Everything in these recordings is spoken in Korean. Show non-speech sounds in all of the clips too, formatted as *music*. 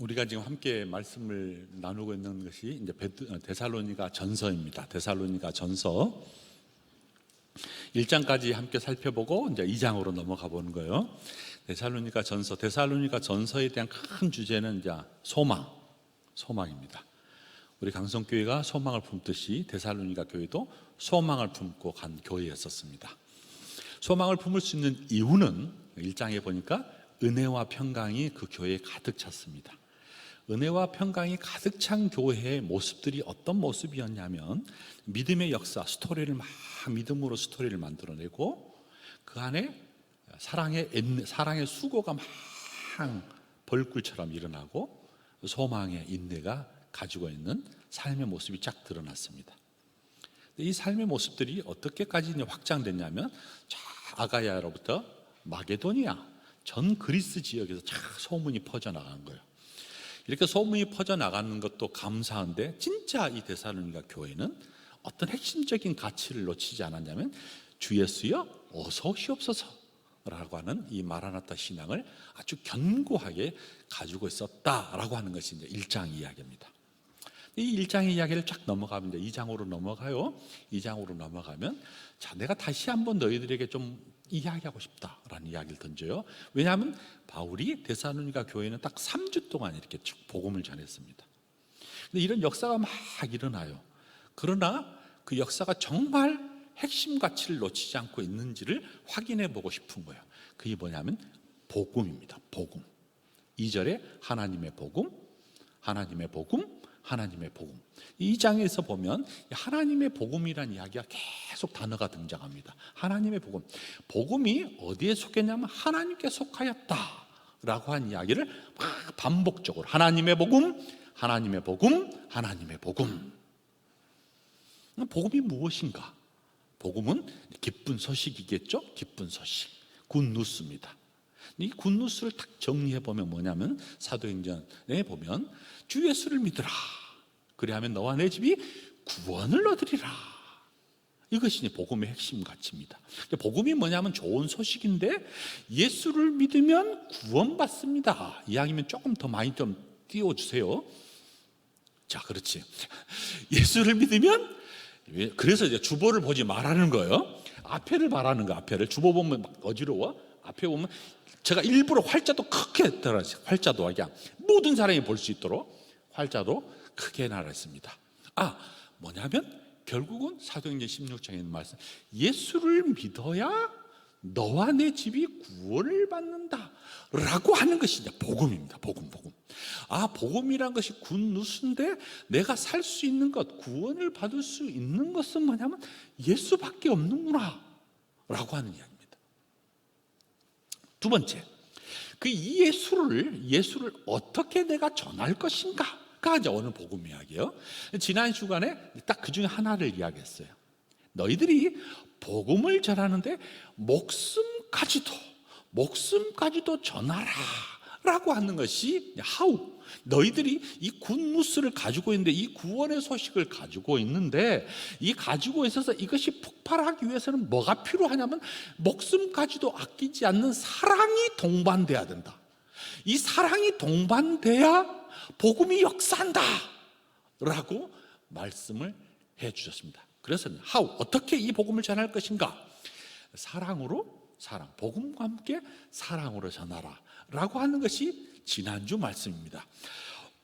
우리가 지금 함께 말씀을 나누고 있는 것이 이제 어, 데살로니가 전서입니다. 데살로니가 전서 1장까지 함께 살펴보고 이제 2장으로 넘어가 보는 거예요. 데살로니가 전서, 데살로니가 전서에 대한 큰 주제는 이제 소망, 소망입니다. 우리 강성교회가 소망을 품듯이 데살로니가 교회도 소망을 품고 간 교회였었습니다. 소망을 품을 수 있는 이유는 1장에 보니까 은혜와 평강이 그 교회에 가득 찼습니다. 은혜와 평강이 가득 찬 교회의 모습들이 어떤 모습이었냐면 믿음의 역사, 스토리를 막 믿음으로 스토리를 만들어내고 그 안에 사랑의 인- 사랑의 수고가 막 벌꿀처럼 일어나고 소망의 인내가 가지고 있는 삶의 모습이 쫙 드러났습니다. 이 삶의 모습들이 어떻게까지 확장됐냐면 자, 아가야로부터 마게도니아 전 그리스 지역에서 쫙 소문이 퍼져나간 거예요. 이렇게 소문이 퍼져나가는 것도 감사한데 진짜 이 데살로니가 교회는 어떤 핵심적인 가치를 놓치지 않았냐면 주 예수여 어서 오시옵소서 라고 하는 이 마라나타 신앙을 아주 견고하게 가지고 있었다라고 하는 것이 이제 1장 이야기입니다. 이 1장의 이야기를 쫙 넘어가면 이제 2장으로 넘어가요. 2장으로 넘어가면 자, 내가 다시 한번 너희들에게 좀 이야기하고 싶다라는 이야기를 던져요. 왜냐하면 바울이 데살로니가 교회는 딱 3주 동안 이렇게 쭉 복음을 전했습니다. 근데 이런 역사가 막 일어나요. 그러나 그 역사가 정말 핵심 가치를 놓치지 않고 있는지를 확인해 보고 싶은 거예요. 그게 뭐냐면 복음입니다. 복음. 2절에 하나님의 복음, 하나님의 복음, 하나님의 복음. 이 장에서 보면 하나님의 복음이라는 이야기가 계속 단어가 등장합니다. 하나님의 복음. 복음이 어디에 속했냐면 하나님께 속하였다 라고 한 이야기를 막 반복적으로 하나님의 복음, 하나님의 복음, 하나님의 복음. 복음이 무엇인가? 복음은 기쁜 소식이겠죠? 기쁜 소식. 굿누스입니다. 이 굿누스를 딱 정리해 보면 뭐냐면 사도행전에 보면 주 예수를 믿으라. 그리하면 너와 내 집이 구원을 얻으리라. 이것이 이제 복음의 핵심 가치입니다. 복음이 뭐냐면 좋은 소식인데 예수를 믿으면 구원받습니다. 이야기면 조금 더 많이 좀 띄워주세요. 자, 그렇지. *laughs* 예수를 믿으면 왜- 그래서 이제 주보를 보지 말라는 거예요. 앞에를 말하는 거, 앞에를 주보 보면 막 어지러워. 앞에 보면 제가 일부러 활자도 크게 달았어요. 활자도 그냥 모든 사람이 볼 수 있도록 활자도 크게 달았습니다. 아, 뭐냐면 결국은 사도행전 16장에 있는 말씀. 예수를 믿어야 너와 내 집이 구원을 받는다. 라고 하는 것이 이제 복음입니다. 복음, 복음. 아, 복음이란 것이 굿누스인데 내가 살 수 있는 것, 구원을 받을 수 있는 것은 뭐냐면 예수밖에 없는구나. 라고 하는 이야기입니다. 두 번째, 그이 예수를, 예수를 어떻게 내가 전할 것인가가 이제 오늘 복음 이야기예요. 지난 주간에 딱 그 중에 하나를 이야기했어요. 너희들이 복음을 전하는데 목숨까지도 목숨까지도 전하라 라고 하는 것이 하우. 너희들이 이 굿뉴스를 가지고 있는데 이 구원의 소식을 가지고 있는데 이 가지고 있어서 이것이 폭발하기 위해서는 뭐가 필요하냐면 목숨까지도 아끼지 않는 사랑이 동반돼야 된다. 이 사랑이 동반돼야 복음이 역사한다! 라고 말씀을 해 주셨습니다. 그래서 하우 어떻게 이 복음을 전할 것인가? 사랑으로 사랑 복음과 함께 사랑으로 전하라 라고 하는 것이 지난주 말씀입니다.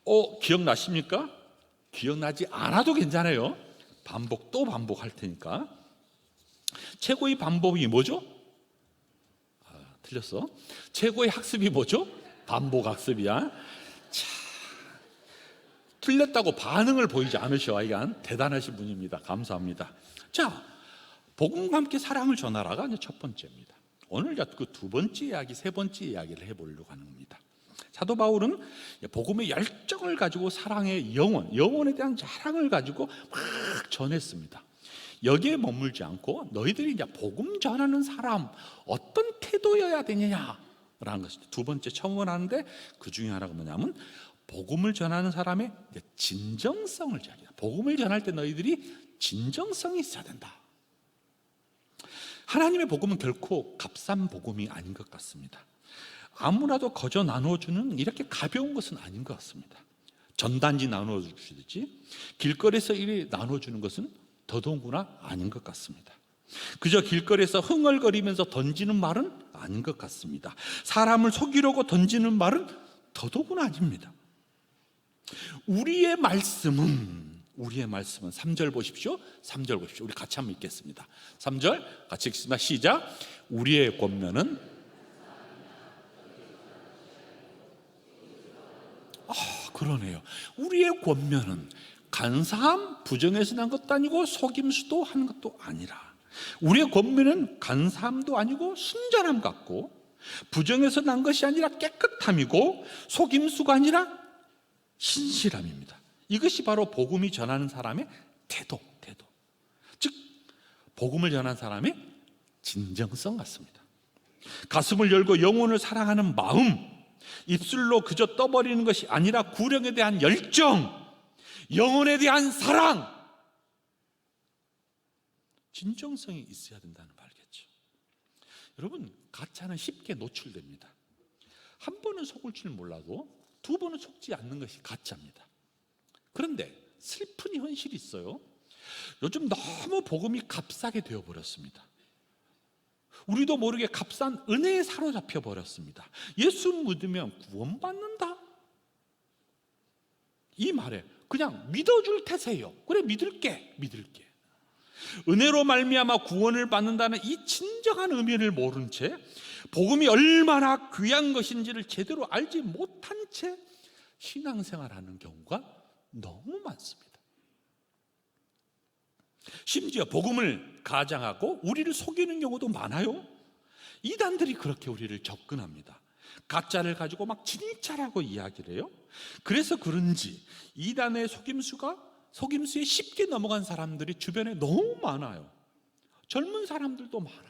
어 기억나십니까? 기억나지 않아도 괜찮아요. 반복 또 반복할 테니까 최고의 반복이 뭐죠? 아, 틀렸어. 최고의 학습이 뭐죠? 반복 학습이야. 틀렸다고 반응을 보이지 않으셔. 이건 대단하신 분입니다. 감사합니다. 자, 복음과 함께 사랑을 전하라가 첫 번째입니다. 오늘 그 두 번째 이야기, 세 번째 이야기를 해보려고 하는 겁니다. 사도 바울은 복음의 열정을 가지고 사랑의 영혼, 영혼에 대한 사랑을 가지고 막 전했습니다. 여기에 머물지 않고 너희들이 이제 복음 전하는 사람 어떤 태도여야 되느냐라는 것이 두 번째 첨언하는데 그 중에 하나가 뭐냐면 복음을 전하는 사람의 진정성을 이야기해요. 복음을 전할 때 너희들이 진정성이 있어야 된다. 하나님의 복음은 결코 값싼 복음이 아닌 것 같습니다. 아무나도 거저 나눠주는 이렇게 가벼운 것은 아닌 것 같습니다. 전단지 나눠주듯이 길거리에서 이리 나눠주는 것은 더더군구나 아닌 것 같습니다. 그저 길거리에서 흥얼거리면서 던지는 말은 아닌 것 같습니다. 사람을 속이려고 던지는 말은 더더군 아닙니다. 우리의 말씀은 우리의 말씀은 3절 보십시오. 3절 보십시오. 우리 같이 한번 읽겠습니다. 3절 같이 읽습니다. 시작. 우리의 권면은 아, 그러네요. 우리의 권면은 간사함, 부정에서 난 것도 아니고 속임수도 하는 것도 아니라 우리의 권면은 간사함도 아니고 순전함 같고 부정에서 난 것이 아니라 깨끗함이고 속임수가 아니라 신실함입니다. 이것이 바로 복음이 전하는 사람의 태도, 태도. 즉 복음을 전하는 사람의 진정성 같습니다. 가슴을 열고 영혼을 사랑하는 마음, 입술로 그저 떠버리는 것이 아니라 구령에 대한 열정, 영혼에 대한 사랑, 진정성이 있어야 된다는 말겠죠. 여러분, 가짜는 쉽게 노출됩니다. 한 번은 속을 줄 몰라도 두 번은 속지 않는 것이 가짜입니다. 그런데 슬픈 현실이 있어요. 요즘 너무 복음이 값싸게 되어 버렸습니다. 우리도 모르게 값싼 은혜에 사로잡혀 버렸습니다. 예수 믿으면 구원받는다. 이 말에 그냥 믿어줄 테세요. 그래 믿을게, 믿을게. 은혜로 말미암아 구원을 받는다는 이 진정한 의미를 모른 채 복음이 얼마나 귀한 것인지를 제대로 알지 못한 채 신앙생활하는 경우가 너무 많습니다. 심지어 복음을 가장하고 우리를 속이는 경우도 많아요. 이단들이 그렇게 우리를 접근합니다. 가짜를 가지고 막 진짜라고 이야기를 해요. 그래서 그런지 이단의 속임수가 속임수에 쉽게 넘어간 사람들이 주변에 너무 많아요. 젊은 사람들도 많아요.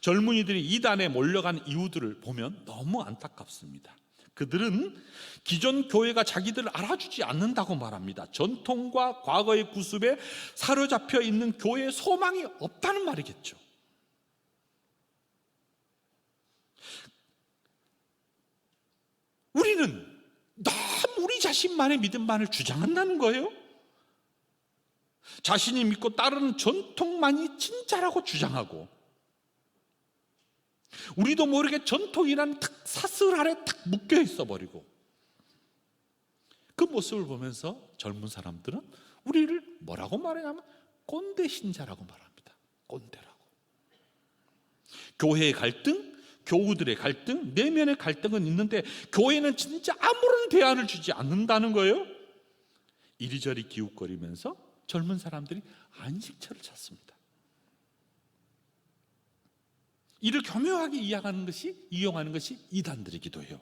젊은이들이 이단에 몰려간 이유들을 보면 너무 안타깝습니다. 그들은 기존 교회가 자기들을 알아주지 않는다고 말합니다. 전통과 과거의 구습에 사로잡혀 있는 교회에 소망이 없다는 말이겠죠. 우리는 너무 우리 자신만의 믿음만을 주장한다는 거예요. 자신이 믿고 따르는 전통만이 진짜라고 주장하고 우리도 모르게 전통이라는 탁 사슬 아래 탁 묶여 있어 버리고 그 모습을 보면서 젊은 사람들은 우리를 뭐라고 말하냐면 꼰대 신자라고 말합니다. 꼰대라고. 교회의 갈등, 교우들의 갈등, 내면의 갈등은 있는데 교회는 진짜 아무런 대안을 주지 않는다는 거예요. 이리저리 기웃거리면서 젊은 사람들이 안식처를 찾습니다. 이를 교묘하게 이해하는 것이 이용하는 것이 이단들이기도 해요.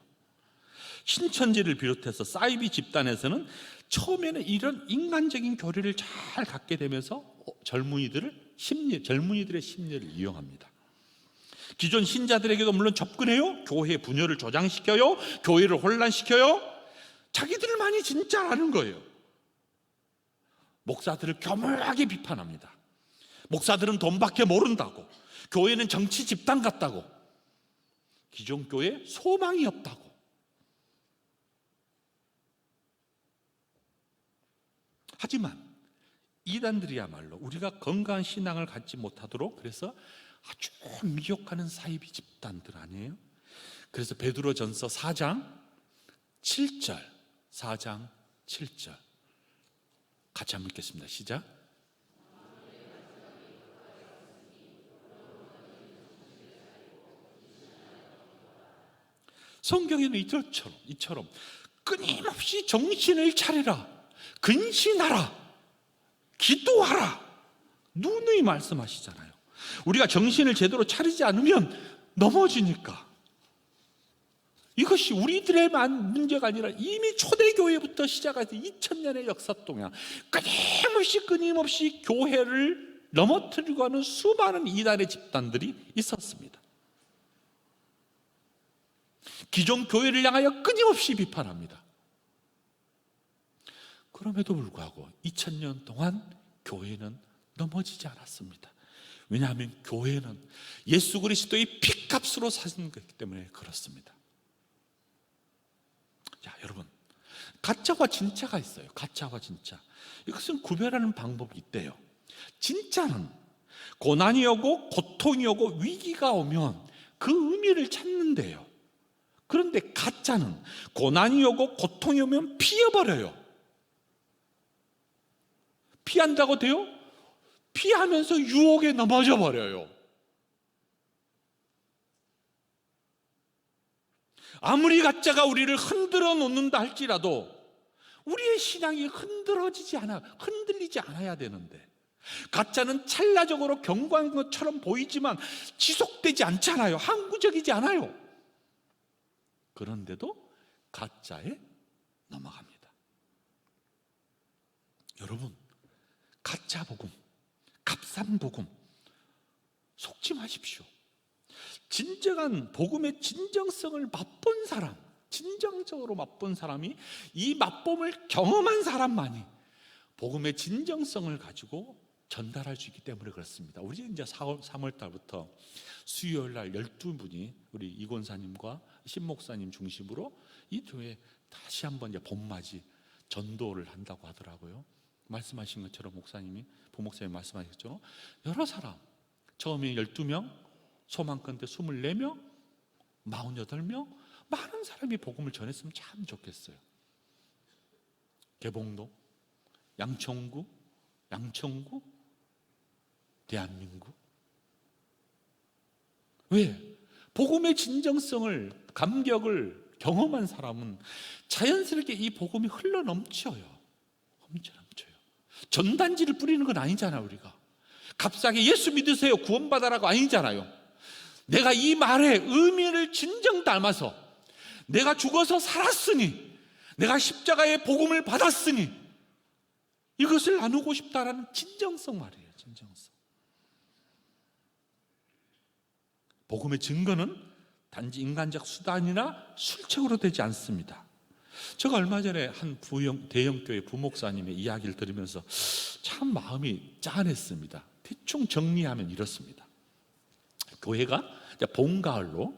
신천지를 비롯해서 사이비 집단에서는 처음에는 이런 인간적인 교리를 잘 갖게 되면서 젊은이들을 심리, 젊은이들의 심리를 이용합니다. 기존 신자들에게도 물론 접근해요. 교회 분열을 조장시켜요. 교회를 혼란시켜요. 자기들만이 진짜 아는 거예요. 목사들을 교묘하게 비판합니다. 목사들은 돈밖에 모른다고. 교회는 정치 집단 같다고. 기존 교회 소망이 없다고. 하지만 이단들이야말로 우리가 건강한 신앙을 갖지 못하도록 그래서 아주 미혹하는 사이비 집단들 아니에요? 그래서 베드로전서 4장 7절 4장 7절 같이 한번 읽겠습니다. 시작. 성경에는 이처럼 이처럼 끊임없이 정신을 차리라. 근신하라. 기도하라. 누누이 말씀하시잖아요. 우리가 정신을 제대로 차리지 않으면 넘어지니까. 이것이 우리들의만 문제가 아니라 이미 초대교회부터 시작해서 2000년의 역사 동안 끊임없이 끊임없이 교회를 넘어뜨리고 하는 수많은 이단의 집단들이 있었습니다. 기존 교회를 향하여 끊임없이 비판합니다. 그럼에도 불구하고 2000년 동안 교회는 넘어지지 않았습니다. 왜냐하면 교회는 예수 그리스도의 피값으로 사신 것이기 때문에 그렇습니다. 자, 여러분. 가짜와 진짜가 있어요. 가짜와 진짜. 이것은 구별하는 방법이 있대요. 진짜는 고난이 오고 고통이 오고 위기가 오면 그 의미를 찾는데요. 그런데 가짜는 고난이 오고 고통이 오면 피해버려요. 피한다고 돼요? 피하면서 유혹에 넘어져 버려요. 아무리 가짜가 우리를 흔들어 놓는다 할지라도 우리의 신앙이 흔들어지지 않아, 흔들리지 않아야 되는데 가짜는 찰나적으로 견고한 것처럼 보이지만 지속되지 않잖아요. 항구적이지 않아요. 그런데도 가짜에 넘어갑니다. 여러분, 가짜 복음, 값싼 복음, 속지 마십시오. 진정한 복음의 진정성을 맛본 사람, 진정적으로 맛본 사람이 이 맛봄을 경험한 사람만이 복음의 진정성을 가지고 전달할 수 있기 때문에 그렇습니다. 우리 이제 4월, 3월 달부터 수요일 날 12분이 우리 이권사님과 신목사님 중심으로 이 교회 다시 한번 이제 봄맞이 전도를 한다고 하더라고요. 말씀하신 것처럼 목사님이 부목사님 말씀하셨죠. 여러 사람 처음에 12명, 소망건대 24명, 48명 많은 사람이 복음을 전했으면 참 좋겠어요. 개봉도, 양천구, 양천구, 대한민국. 왜? 복음의 진정성을, 감격을 경험한 사람은 자연스럽게 이 복음이 흘러 넘쳐요. 넘쳐 넘쳐요. 전단지를 뿌리는 건 아니잖아요, 우리가. 값싸게 예수 믿으세요, 구원받아라고 아니잖아요. 내가 이 말의 의미를 진정 닮아서 내가 죽어서 살았으니 내가 십자가의 복음을 받았으니 이것을 나누고 싶다라는 진정성 말이에요. 진정성. 복음의 증거는 단지 인간적 수단이나 술책으로 되지 않습니다. 제가 얼마 전에 한 부영, 대형교회 부목사님의 이야기를 들으면서 참 마음이 짠했습니다. 대충 정리하면 이렇습니다. 교회가 봄, 가을로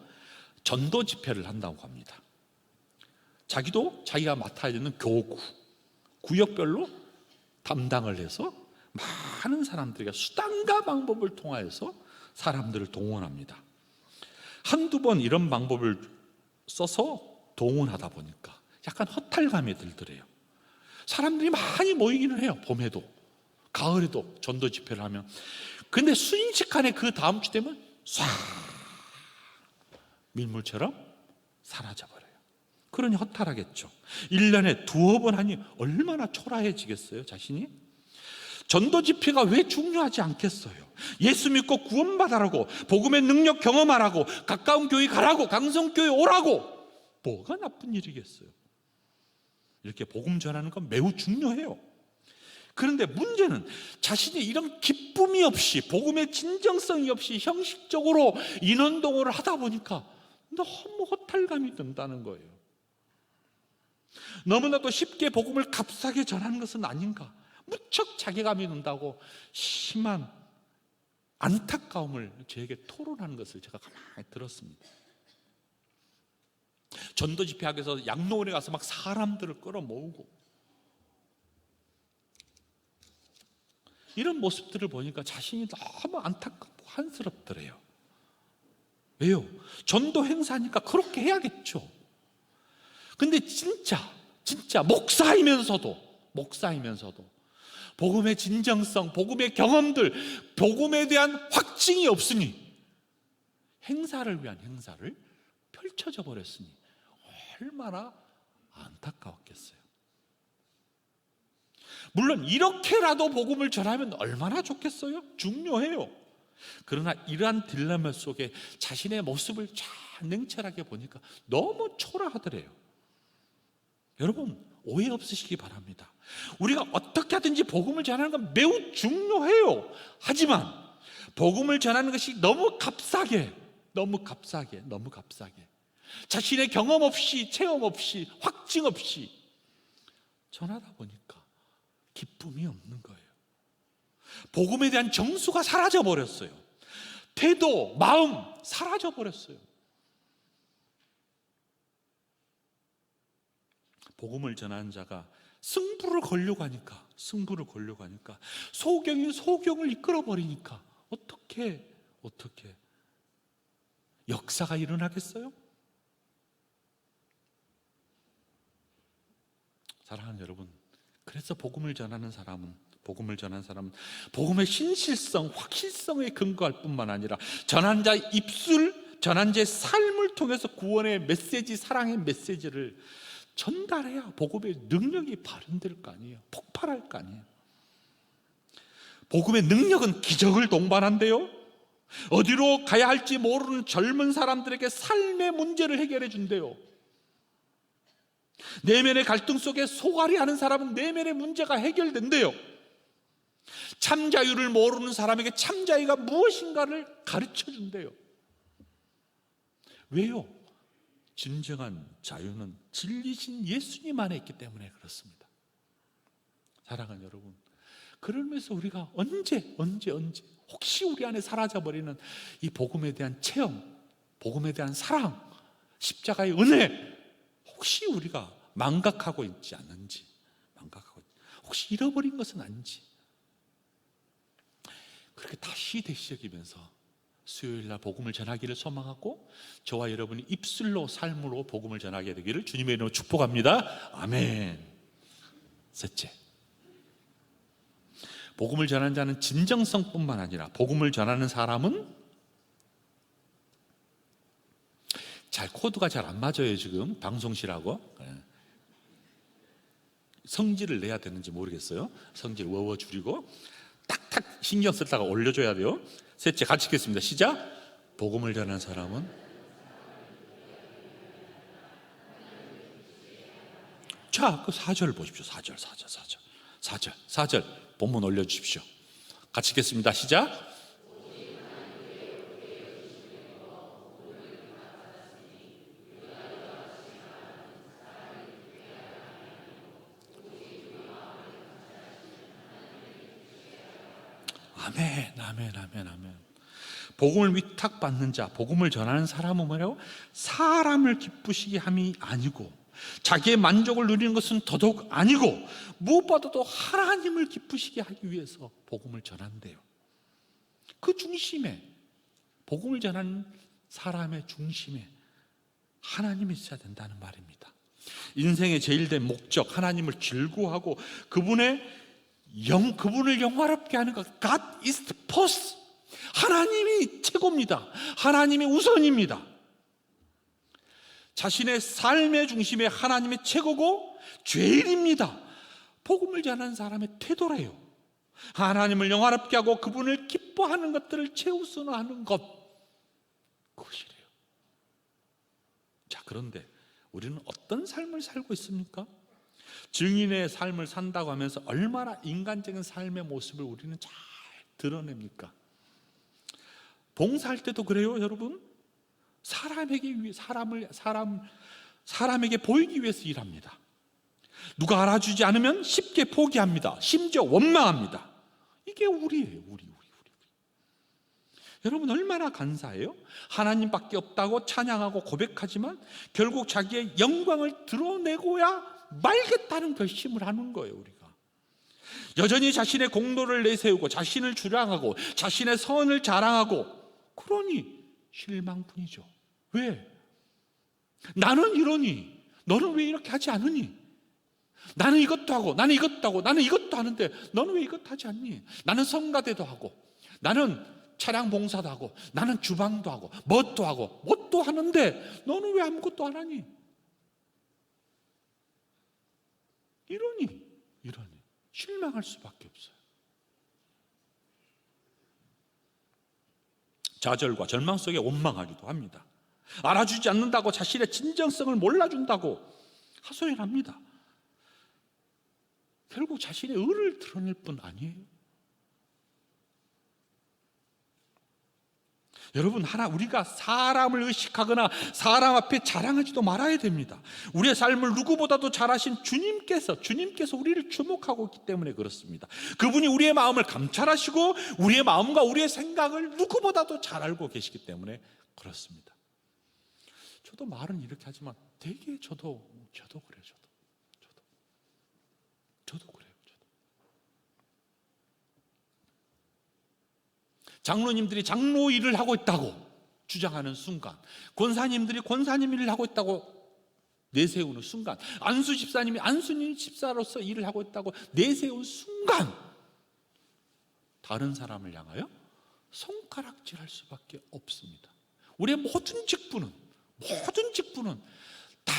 전도 집회를 한다고 합니다. 자기도 자기가 맡아야 되는 교구, 구역별로 담당을 해서 많은 사람들에게 수단과 방법을 통하여서 사람들을 동원합니다. 한두 번 이런 방법을 써서 동원하다 보니까 약간 허탈감이 들더래요. 사람들이 많이 모이기는 해요. 봄에도, 가을에도 전도 집회를 하면. 근데 순식간에 그 다음 주 되면 쏴 밀물처럼 사라져버려요. 그러니 허탈하겠죠. 1년에 두어 번 하니 얼마나 초라해지겠어요, 자신이? 전도 집회가 왜 중요하지 않겠어요? 예수 믿고 구원받아라고, 복음의 능력 경험하라고, 가까운 교회 가라고, 강성교회 오라고, 뭐가 나쁜 일이겠어요? 이렇게 복음 전하는 건 매우 중요해요. 그런데 문제는 자신이 이런 기쁨이 없이, 복음의 진정성이 없이 형식적으로 인원동원을 하다 보니까 너무 허탈감이 든다는 거예요. 너무나도 쉽게 복음을 값싸게 전하는 것은 아닌가? 무척 자괴감이 든다고 심한 안타까움을 저에게 토론하는 것을 제가 가만히 들었습니다. 전도 집회하기서 양로원에 가서 막 사람들을 끌어모으고 이런 모습들을 보니까 자신이 너무 안타깝고 한스럽더래요. 왜요? 전도 행사니까 그렇게 해야겠죠. 근데 진짜, 진짜 목사이면서도, 목사이면서도 복음의 진정성, 복음의 경험들, 복음에 대한 확증이 없으니 행사를 위한 행사를 펼쳐져 버렸으니 얼마나 안타까웠겠어요. 물론 이렇게라도 복음을 전하면 얼마나 좋겠어요? 중요해요. 그러나 이러한 딜레마 속에 자신의 모습을 잘 냉철하게 보니까 너무 초라하더래요. 여러분 오해 없으시기 바랍니다. 우리가 어떻게 하든지 복음을 전하는 건 매우 중요해요. 하지만 복음을 전하는 것이 너무 값싸게, 너무 값싸게, 너무 값싸게. 자신의 경험 없이, 체험 없이, 확증 없이 전하다 보니까 기쁨이 없는 거예요. 복음에 대한 정수가 사라져 버렸어요. 태도, 마음 사라져 버렸어요. 복음을 전하는 자가 승부를 걸려고 하니까 승부를 걸려고 하니까 소경이 소경을 이끌어 버리니까 어떻게 어떻게 역사가 일어나겠어요? 사랑하는 여러분, 그래서 복음을 전하는 사람은 복음을 전하는 사람은 복음의 신실성, 확실성에 근거할 뿐만 아니라 전한 자의 입술, 전한 자의 삶을 통해서 구원의 메시지, 사랑의 메시지를 전달해야 복음의 능력이 발현될 거 아니에요. 폭발할 거 아니에요. 복음의 능력은 기적을 동반한대요. 어디로 가야 할지 모르는 젊은 사람들에게 삶의 문제를 해결해 준대요. 내면의 갈등 속에 소갈이 하는 사람은 내면의 문제가 해결된대요. 참자유를 모르는 사람에게 참자유가 무엇인가를 가르쳐 준대요. 왜요? 진정한 자유는 진리신 예수님 안에 있기 때문에 그렇습니다. 사랑하는 여러분, 그러면서 우리가 언제, 언제, 언제, 혹시 우리 안에 사라져버리는 이 복음에 대한 체험, 복음에 대한 사랑, 십자가의 은혜, 혹시 우리가 망각하고 있지 않는지, 망각하고, 혹시 잃어버린 것은 아닌지, 그렇게 다시 되시기면서 수요일 날 복음을 전하기를 소망하고 저와 여러분이 입술로 삶으로 복음을 전하게 되기를 주님의 이름으로 축복합니다. 아멘. 셋째. 복음을 전하는 자는 진정성뿐만 아니라 복음을 전하는 사람은 잘 코드가 잘 안 맞아요 지금 방송실하고 예. 성질을 내야 되는지 모르겠어요 성질 워워 줄이고 탁탁 신경 쓰다가 올려줘야 돼요 셋째 같이 읽겠습니다 시작 복음을 전하는 사람은 자, 그 4절 보십시오. 4절, 4절, 4절. 4절, 4절. 본문 올려 주십시오. 같이 읽겠습니다. 시작. 아멘, 아멘, 아멘, 아멘. 복음을 위탁받는 자, 복음을 전하는 사람은 뭐라고? 사람을 기쁘시게 함이 아니고 자기의 만족을 누리는 것은 더더욱 아니고 무엇보다도 하나님을 기쁘시게 하기 위해서 복음을 전한대요. 그 중심에 복음을 전하는 사람의 중심에 하나님이 있어야 된다는 말입니다. 인생의 제일 된 목적 하나님을 즐거워하고 그분의 영 그분을 영화롭게 하는 것 God is the first. 하나님이 최고입니다. 하나님이 우선입니다. 자신의 삶의 중심에 하나님의 최고고 죄인입니다. 복음을 전하는 사람의 태도래요. 하나님을 영화롭게 하고 그분을 기뻐하는 것들을 최우선하는 것. 그것이래요. 자, 그런데 우리는 어떤 삶을 살고 있습니까? 증인의 삶을 산다고 하면서 얼마나 인간적인 삶의 모습을 우리는 잘 드러냅니까? 봉사할 때도 그래요, 여러분. 사람에게 사람을 사람 사람에게 보이기 위해서 일합니다. 누가 알아주지 않으면 쉽게 포기합니다. 심지어 원망합니다. 이게 우리예요, 우리, 우리, 우리. 여러분 얼마나 간사해요? 하나님밖에 없다고 찬양하고 고백하지만 결국 자기의 영광을 드러내고야 말겠다는 결심을 하는 거예요, 우리가. 여전히 자신의 공로를 내세우고 자신을 주량하고 자신의 선을 자랑하고 그러니 실망뿐이죠. 왜? 나는 이러니 너는 왜 이렇게 하지 않으니? 나는 이것도 하고 나는 이것도 하고 나는 이것도 하는데 너는 왜 이것도 하지 않니? 나는 성가대도 하고 나는 차량 봉사도 하고 나는 주방도 하고 뭣도 하고 뭣도 하는데 너는 왜 아무것도 안 하니? 이러니 이러니 실망할 수밖에 없어요. 좌절과 절망 속에 원망하기도 합니다. 알아주지 않는다고 자신의 진정성을 몰라준다고 하소연합니다. 결국 자신의 의를 드러낼 뿐 아니에요. 여러분 하나 우리가 사람을 의식하거나 사람 앞에 자랑하지도 말아야 됩니다. 우리의 삶을 누구보다도 잘하신 주님께서 주님께서 우리를 주목하고 있기 때문에 그렇습니다. 그분이 우리의 마음을 감찰하시고 우리의 마음과 우리의 생각을 누구보다도 잘 알고 계시기 때문에 그렇습니다. 저도 말은 이렇게 하지만 되게 저도 저도 그래요. 저도 저도 저도 그래요. 저도. 장로님들이 장로 일을 하고 있다고 주장하는 순간, 권사님들이 권사님 일을 하고 있다고 내세우는 순간, 안수 집사님이 안수님 집사로서 일을 하고 있다고 내세운 순간, 다른 사람을 향하여 손가락질 할 수밖에 없습니다. 우리의 모든 직분은 모든 직분은 다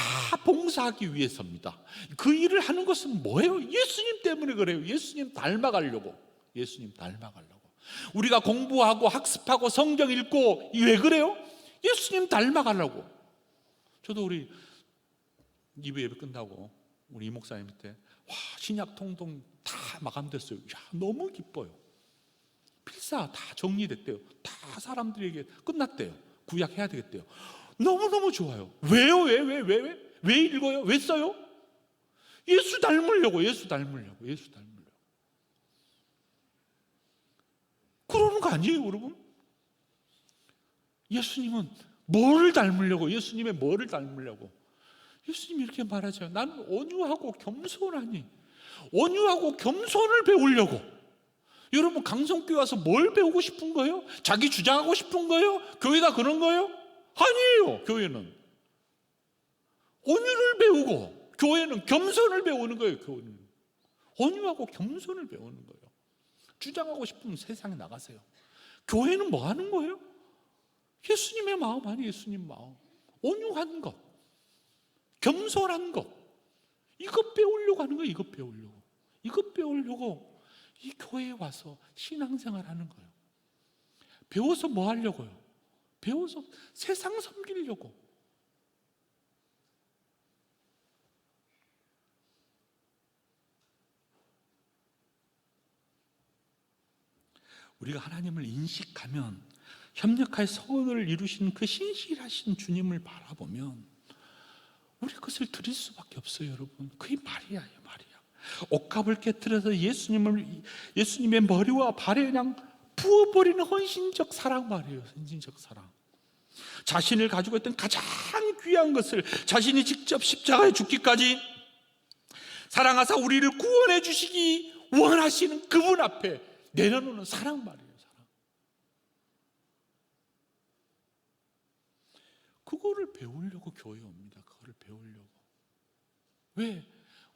봉사하기 위해서입니다. 그 일을 하는 것은 뭐예요? 예수님 때문에 그래요. 예수님 닮아가려고. 예수님 닮아가려고. 우리가 공부하고 학습하고 성경 읽고 왜 그래요? 예수님 닮아가려고. 저도 우리 이부 예배 끝나고 우리 이 목사님한테 와 신약 통동 다 마감됐어요. 야 너무 기뻐요. 필사 다 정리됐대요. 다 사람들에게 끝났대요. 구약해야 되겠대요. 너무너무 좋아요. 왜요? 왜, 왜, 왜, 왜? 왜 읽어요? 왜 써요? 예수 닮으려고, 예수 닮으려고, 예수 닮으려고. 그러는 거 아니에요, 여러분? 예수님은 뭐를 닮으려고, 예수님의 뭐를 닮으려고. 예수님이 이렇게 말하죠. 나는 온유하고 겸손하니, 온유하고 겸손을 배우려고. 여러분, 강성교회 와서 뭘 배우고 싶은 거예요? 자기 주장하고 싶은 거예요? 교회가 그런 거예요? 아니에요, 교회는. 온유를 배우고, 교회는 겸손을 배우는 거예요, 교회는. 온유하고 겸손을 배우는 거예요. 주장하고 싶으면 세상에 나가세요. 교회는 뭐 하는 거예요? 예수님의 마음 아니 예수님 마음. 온유한 것. 겸손한 것. 이것 배우려고 하는 거예요, 이것 배우려고. 이것 배우려고 이 교회에 와서 신앙생활 하는 거예요. 배워서 뭐 하려고요? 배워서 세상 섬기려고. 우리가 하나님을 인식하면 협력할 선을 이루신 그 신실하신 주님을 바라보면 우리 그것을 드릴 수밖에 없어요, 여러분. 그게 말이야요, 말이야. 옷값을 깨뜨려서 예수님을 예수님의 머리와 발에 그냥 부어버리는 헌신적 사랑 말이에요, 헌신적 사랑. 자신을 가지고 있던 가장 귀한 것을 자신이 직접 십자가에 죽기까지 사랑하사 우리를 구원해 주시기 원하시는 그분 앞에 내려놓는 사랑 말이에요, 사랑. 그거를 배우려고 교회 옵니다. 그거를 배우려고. 왜?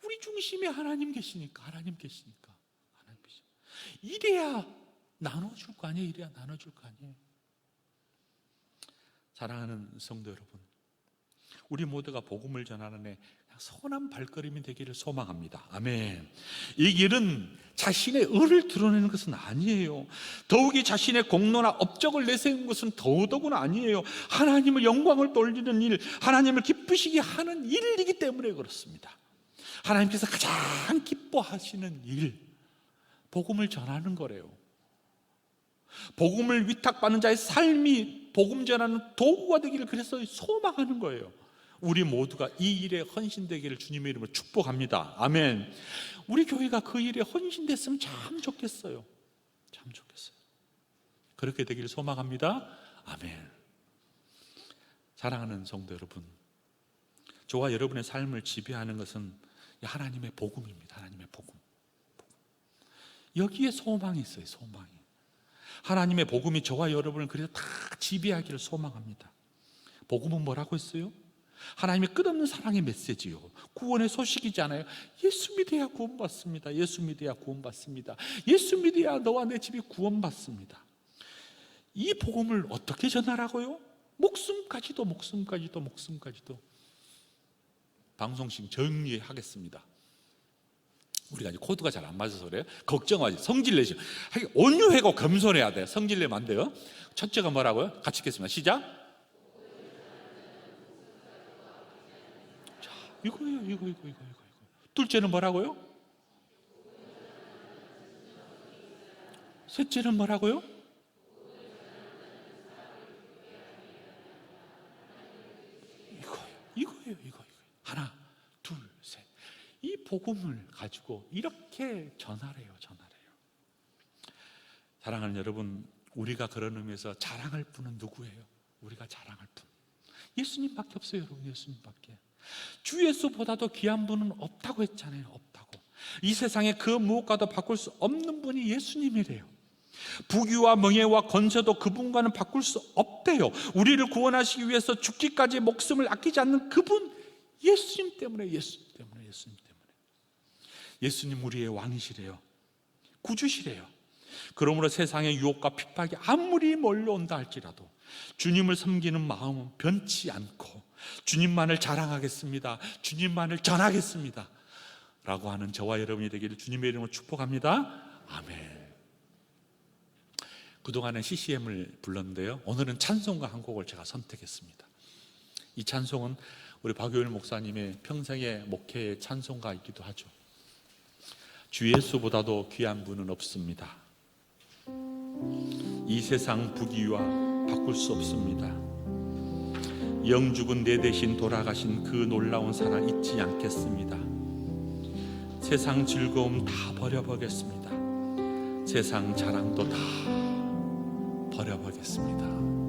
우리 중심에 하나님 계시니까, 하나님 계시니까. 하나님 계시 이래야 나눠줄 거 아니에요? 이래야 나눠줄 거 아니에요? 사랑하는 성도 여러분, 우리 모두가 복음을 전하는 애 선한 발걸음이 되기를 소망합니다. 아멘. 이 길은 자신의 의를 드러내는 것은 아니에요. 더욱이 자신의 공로나 업적을 내세우는 것은 더더구나 아니에요. 하나님을 영광을 돌리는 일, 하나님을 기쁘시게 하는 일이기 때문에 그렇습니다. 하나님께서 가장 기뻐하시는 일, 복음을 전하는 거래요. 복음을 위탁받는 자의 삶이 복음 전하는 도구가 되기를 그래서 소망하는 거예요. 우리 모두가 이 일에 헌신되기를 주님의 이름으로 축복합니다. 아멘. 우리 교회가 그 일에 헌신됐으면 참 좋겠어요. 참 좋겠어요. 그렇게 되기를 소망합니다. 아멘. 사랑하는 성도 여러분, 저와 여러분의 삶을 지배하는 것은 하나님의 복음입니다. 하나님의 복음. 여기에 소망이 있어요. 소망이. 하나님의 복음이 저와 여러분을 그래서 다 지배하기를 소망합니다. 복음은 뭐라고 했어요? 하나님의 끝없는 사랑의 메시지요. 구원의 소식이잖아요. 예수 믿어야 구원받습니다. 예수 믿어야 구원받습니다. 예수 믿어야 너와 내 집이 구원받습니다. 이 복음을 어떻게 전하라고요? 목숨까지도 목숨까지도 목숨까지도 방송식 정리하겠습니다. 우리가 이제 코드가 잘 안 맞아서 그래요. 걱정하지. 성질 내시. 온유하고 겸손해야 돼. 성질 내면 안 돼요. 첫째가 뭐라고요? 같이 읽겠습니다. 시작. 이거예요, 이거, 이거, 이거, 이거, 이거. 둘째는 뭐라고요? 셋째는 뭐라고요? 이거예요, 이거예요, 이거. 하나, 둘, 셋. 이 복음을 가지고 이렇게 전하래요, 전하래요. 사랑하는 여러분, 우리가 그런 의미에서 자랑할 분은 누구예요? 우리가 자랑할 분. 예수님밖에 없어요, 여러분. 예수님밖에. 주 예수보다도 귀한 분은 없다고 했잖아요. 없다고. 이 세상에 그 무엇과도 바꿀 수 없는 분이 예수님이래요. 부귀와 명예와 건세도 그분과는 바꿀 수 없대요. 우리를 구원하시기 위해서 죽기까지 목숨을 아끼지 않는 그분 예수님 때문에 예수님 때문에 예수님 때문에 예수님 우리의 왕이시래요. 구주시래요. 그러므로 세상의 유혹과 핍박이 아무리 몰려온다 할지라도 주님을 섬기는 마음은 변치 않고 주님만을 자랑하겠습니다. 주님만을 전하겠습니다. 라고 하는 저와 여러분이 되기를 주님의 이름으로 축복합니다. 아멘. 그동안에 CCM을 불렀는데요. 오늘은 찬송가 한 곡을 제가 선택했습니다. 이 찬송은 우리 박효일 목사님의 평생의 목회의 찬송가이기도 하죠. 주 예수보다도 귀한 분은 없습니다. 이 세상 부귀와 바꿀 수 없습니다. 영죽은 내 대신 돌아가신 그 놀라운 사랑 잊지 않겠습니다. 세상 즐거움 다 버려보겠습니다. 세상 자랑도 다 버려보겠습니다.